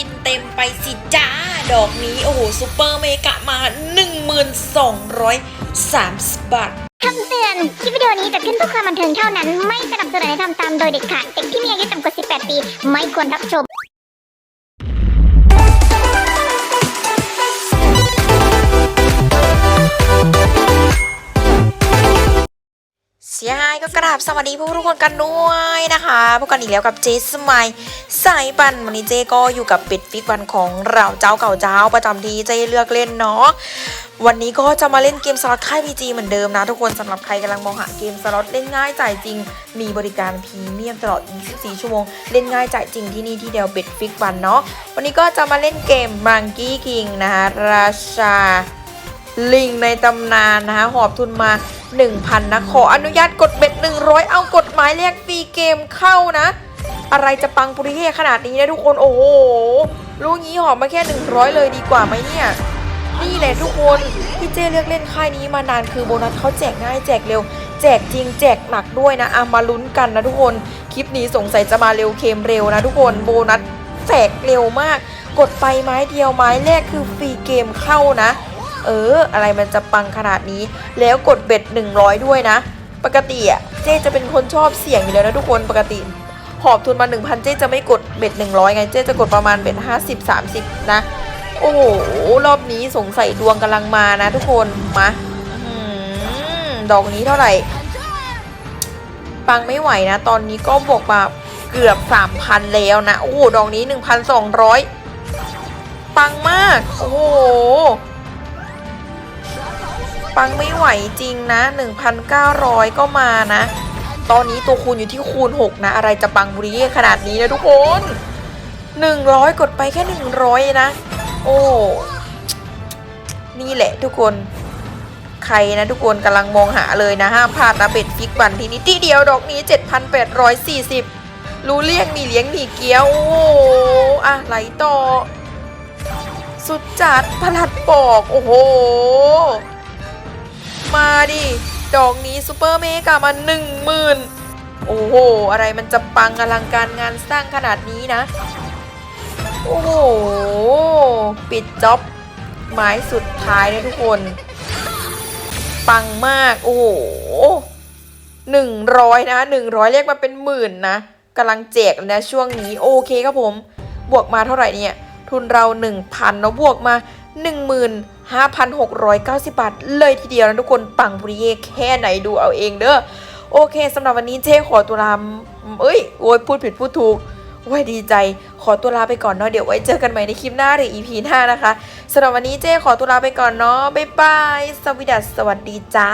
กินเต็มไปสิจ้า ดอกนี้ โอ้โหซูเปอร์เมกะมา 1230 บาทคำเตือน คลิปวิดีโอนี้จะขึ้นเพื่อความบันเทิงเท่านั้น ไม่สนับสนุนให้ทำตามโดยเด็ดขาด เด็กที่มีอายุต่ำกว่า 18 ปี ไม่ควรรับชม สียหายก็กราบสวัสดีผู้ทุกคนกันด้วยนะคะพบกันอีกแล้วกับเจสมายสายปันวันนี้เจก็อยู่กับปิดฟิกวันของเราเจ้าเก่าเจ้าประจำที่เจเลือกเล่นเนาะวันนี้ก็จะมาเล่นเกมสล็อตค่ายพีจีเหมือนเดิมนะทุกคนสำหรับใครกำลังมองหาเกมสล็อตเล่นง่ายจ่ายจริง มีบริการพรีเมียมตลอด 24 ชั่วโมง เล่นง่ายจ่ายจริงที่นี่ที่เดียวปิดฟิกวันเนาะวันนี้ก็จะมาเล่นเกมบังกี้คิงนะคะราชา ลิงในตำนานนะคะหอบทุนมา 1,000 นะ ขออนุญาตกดเบ็ด 100 เอากฎหมายเรียกฟรีเกมเข้านะ อะไรจะปังปุริเย่ขนาดนี้นะทุกคนโอ้โหลูกนี้หอบมาแค่ 100 เลยดีกว่าไหมเนี่ยนี่แหละทุกคนพี่เจเลือกเล่นค่ายนี้มานานคือโบนัสเขาแจกง่ายแจกเร็ว แจกจริงแจกหนักด้วยนะอามาลุ้นกันนะทุกคนคลิปนี้สงสัยจะมาเร็วเค็มเร็วนะทุกคนโบนัสแจกเร็วมาก กดไปไม้เดียวไม้แรกคือฟรีเกมเข้านะ เออ อะไรมันจะปังขนาดนี้ แล้วกดเบ็ด 100 ด้วยนะ ปกติอะเจ๊จะเป็นคนชอบเสี่ยงอยู่แล้วนะทุกคนปกติ หอบทุนมา 1,000 เจ๊จะไม่กดเบ็ด 100 ไง เจ๊จะกดประมาณเบ็ด 50 30 นะ โอ้โห รอบนี้สงสัยดวงกำลังมานะทุกคน มาอดอกนี้เท่าไหร่ ปังไม่ไหวนะ ตอนนี้ก็บวกมาเกือบ 3,000 แล้วนะ โอ้โห ดอกนี้ 1,200 ปังมาก โอ้โห ปังไม่ไหวจริงนะ 1,900 ก็มานะ ตอนนี้ตัวคูณอยู่ที่คูณ 6 นะ อะไรจะปังบุรีขนาดนี้นะทุกคน 100 กดไปแค่ 100 นะ โอ้ นี่แหละทุกคน ใครนะทุกคนกำลังมองหาเลยนะ ห้ามพลาดนะเบ็ดฟิกบันทีนี้ที่เดียวดอกนี้ 7,840 รู้เลี้ยงหนีเลี้ยงหนีเกี้ยว โอ้อะไหลต่อสุดจัดพลัดปอก โอ้โห มาดิ ดอกนี้ซูเปอร์เมกามาหนึ่งหมื่นโอ้โห อะไรมันจะปังอลังการงานสร้างขนาดนี้นะ โอ้โห ปิดจ็อบไม้สุดท้ายนะทุกคน ปังมาก โอ้โหหนึ่งร้อยนะหนึ่งร้อยเรียกมาเป็นหมื่นนะกำลังแจกนะช่วงนี้โอเคครับผม บวกมาเท่าไหร่เนี่ย ทุนเรา1,000เนาะบวกมาหนึ่งหมื่น 5,690 บาท เลยทีเดียวนะทุกคนปังปุริเย่แค่ไหนดูเอาเองเด้อโอเคสำหรับวันนี้เจ๊ขอตัวลาเอ้ยโอ้ยพูดผิดพูดถูกโอ้ยดีใจ ขอตัวลาไปก่อนเนาะเดี๋ยวไว้เจอกันใหม่ในคลิปหน้าหรือ EP หน้านะคะสำหรับวันนี้เจ๊ขอตัวลาไปก่อนเนาะบ๊ายบายสวัสดีสวัสดีจ้า